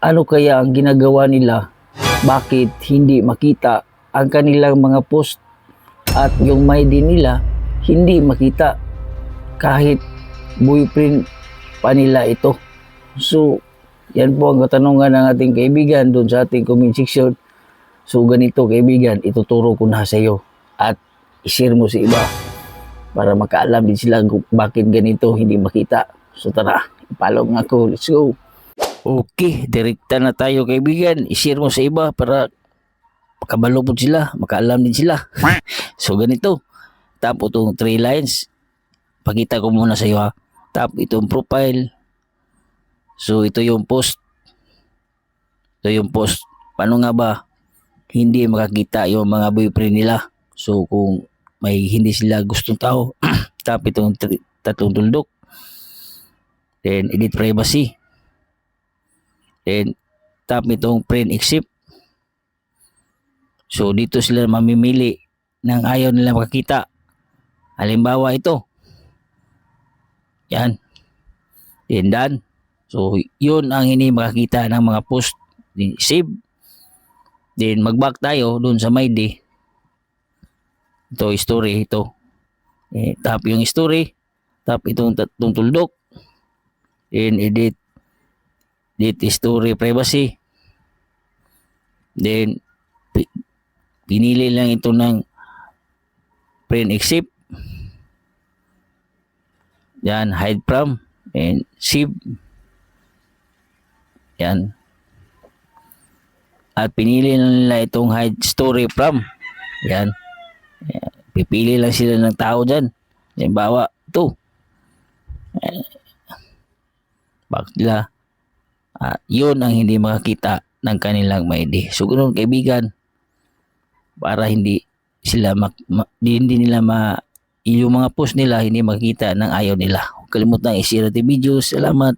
ano kaya ang ginagawa nila? Bakit hindi makita ang kanilang mga post at yung may din nila hindi makita kahit boyfriend pa nila ito. So, yan po ang katanungan ng ating kaibigan doon sa ating comment section. So, ganito kaibigan, ituturo ko na sa iyo at ishare mo sa iba para makaalam din sila bakit ganito hindi makita. So, tara, follow nga ako. Let's go. Okay, direkta na tayo kaibigan. I-share mo sa iba para makabalo po sila, makaalam din sila. so ganito, tap itong three lines. Pakita ko muna sa iyo ha. Tap itong profile. So ito yung post. Ito yung post. Paano nga ba hindi makakita yung mga boyfriend nila? So kung may hindi sila gustong tao, tap itong tatlong tuldok. Then edit privacy. Then tap itong print except. So dito sila mamimili ng ayaw nila makakita. Halimbawa ito. Yan. Then done. So yun ang hindi makakita ng mga post. Then save. Then mag-back tayo dun sa my day. Ito story ito. Eh, tap yung story. Tap itong tatlong tuldok. Edit edit story privacy. Then pi- pinili lang ito ng print except. Yan, hide from and save. Yan. At pinili na nila itong hide story from. Yan. Pipili lang sila ng tao dyan. Halimbawa, ito. Bakit nila? Ah, yun ang hindi makakita ng kanilang may ID. So, ganun kaibigan, para hindi sila mak, ma, di- hindi nila ma yung mga post nila hindi makita ng ayaw nila. Huwag kalimutan i-share natin video. Salamat.